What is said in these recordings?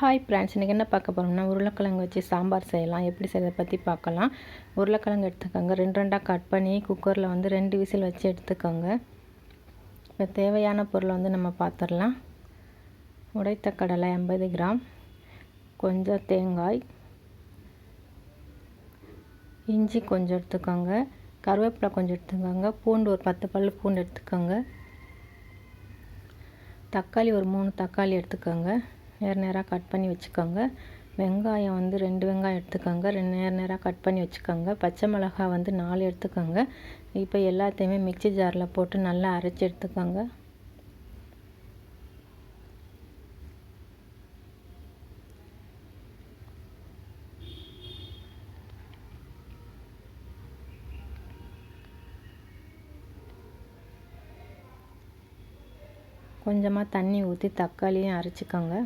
Hi friends இன்றைக்கி என்ன பார்க்க போகிறோம்னா உருளைக்கிழங்கு வச்சு சாம்பார் செய்யலாம். எப்படி செய்யறதை பற்றி பார்க்கலாம். உருளைக்கிழங்கு எடுத்துக்கோங்க. ரெண்டு ரெண்டாக கட் பண்ணி குக்கரில் வந்து ரெண்டு விசில் வச்சு எடுத்துக்கோங்க. இப்போ தேவையான பொருளை வந்து நம்ம பார்த்துடலாம் உடைத்த கடலை ஐம்பது கிராம். கொஞ்சம் தேங்காய். இஞ்சி கொஞ்சம் எடுத்துக்கோங்க. கருவேப்பிலை கொஞ்சம் எடுத்துக்கோங்க. பூண்டு ஒரு பத்து பல் பூண்டு எடுத்துக்கோங்க. தக்காளி ஒரு மூணு தக்காளி எடுத்துக்கோங்க. நேர் நேராக கட் பண்ணி வச்சுக்கோங்க. வெங்காயம் வந்து ரெண்டு வெங்காயம் எடுத்துக்கோங்க. ரெண்டு நேர் நேராக கட் பண்ணி வச்சுக்கோங்க. பச்சை மிளகாய் வந்து நாலு எடுத்துக்கோங்க. இப்போ எல்லாத்தையுமே மிக்சி ஜாரில் போட்டு நல்லா அரைச்சி எடுத்துக்கோங்க. கொஞ்சமாக தண்ணி ஊற்றி தக்காளியும் அரைச்சிக்கோங்க.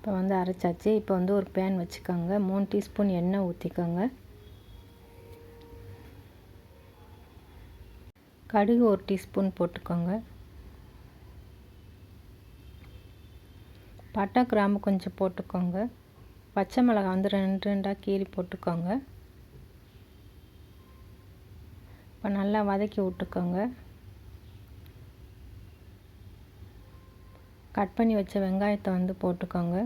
இப்போ வந்து அரைச்சாச்சு. இப்போ வந்து ஒரு பேன் வச்சுக்கோங்க. மூணு டீஸ்பூன் எண்ணெய் ஊற்றிக்கோங்க கடுகு ஒரு டீஸ்பூன் போட்டுக்கோங்க. பட்டை கிராம்பு கொஞ்சம் போட்டுக்கோங்க. பச்சை மிளகாய் வந்து ரெண்டு ரெண்டாக கீறி போட்டுக்கோங்க. இப்போ நல்லா வதக்கி விட்டுக்கோங்க. கட் பண்ணி வச்ச வெங்காயத்தை வந்து போட்டுக்கோங்க.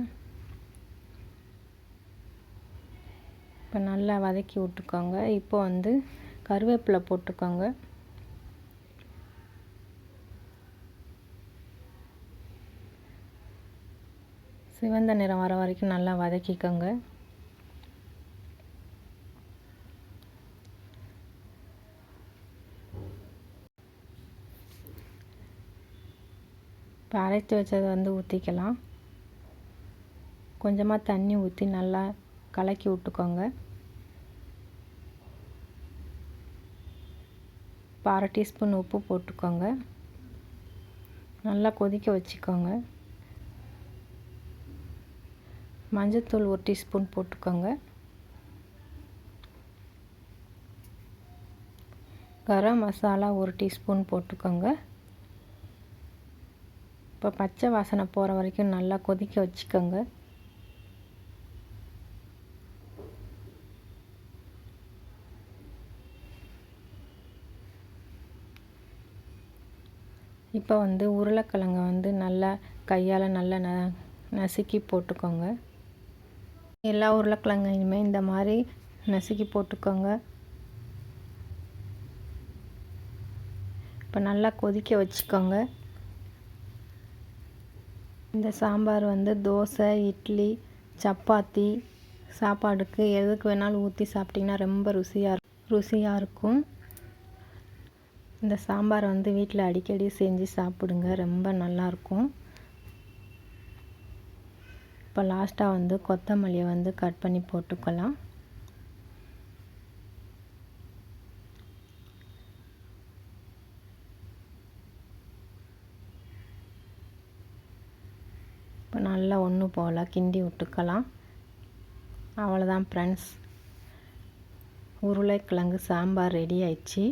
இப்போ நல்லா வதக்கி விட்டுக்கோங்க. இப்போ வந்து கருவேப்பிலை போட்டுக்கோங்க. சிவந்த நிறம் வர வரைக்கும் நல்லா வதக்கிக்கோங்க. இப்போ அரைச்சி வச்சதை வந்து ஊற்றிக்கலாம் கொஞ்சமாக தண்ணி ஊற்றி நல்லா கலக்கி விட்டுக்கோங்க. இப்போ அரை டீஸ்பூன் உப்பு போட்டுக்கோங்க. நல்லா கொதிக்க வச்சுக்கோங்க. மஞ்சத்தூள் ஒரு டீஸ்பூன் போட்டுக்கோங்க. கரம் மசாலா ஒரு டீஸ்பூன் போட்டுக்கோங்க. இப்போ பச்சை வாசனை போகிற வரைக்கும் நல்லா கொதிக்க வச்சுக்கோங்க. இப்போ வந்து உருளைக்கிழங்க வந்து நல்லா கையால் நல்லா ந நசுக்கி போட்டுக்கோங்க. எல்லா உருளைக்கிழங்கையுமே இந்த மாதிரி நசுக்கி போட்டுக்கோங்க. இப்போ நல்லா கொதிக்க வச்சுக்கோங்க. இந்த சாம்பார் வந்து தோசை இட்லி சப்பாத்தி சாப்பாடுக்கு எதுக்கு வேணாலும் ஊற்றி சாப்பிட்டிங்கன்னா ரொம்ப ருசியாக ருசியாக இருக்கும். இந்த சாம்பார் வந்து வீட்டில் அடிக்கடி செஞ்சு சாப்பிடுங்க ரொம்ப நல்லாயிருக்கும் இப்போ லாஸ்ட்டாக வந்து கொத்தமல்லியை வந்து கட் பண்ணி போட்டுக்கலாம். இப்போ நல்லா ஒன்று போல் கிண்டி விட்டுக்கலாம். அவ்வளோதான் ஃப்ரெண்ட்ஸ் உருளைக்கிழங்கு சாம்பார் ரெடி ஆயிடுச்சு.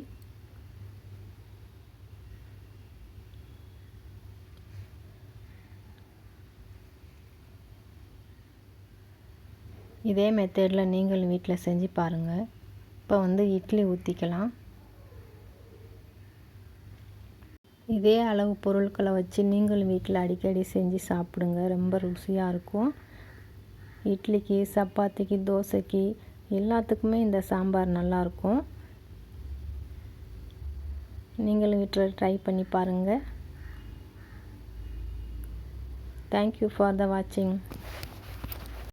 இதே மெத்தேடில் நீங்களும் வீட்டில் செஞ்சு பாருங்கள் இப்போ வந்து இட்லி ஊற்றிக்கலாம் இதே அளவு பொருட்களை வச்சு நீங்களும் வீட்டில் அடிக்கடி செஞ்சு சாப்பிடுங்க. ரொம்ப ருசியாக இருக்கும். இட்லிக்கு சப்பாத்திக்கு தோசைக்கு எல்லாத்துக்குமே இந்த சாம்பார் நல்லாயிருக்கும் நீங்களும் வீட்டில் ட்ரை பண்ணி பாருங்கள் தேங்க்யூ ஃபார் த வாட்சிங்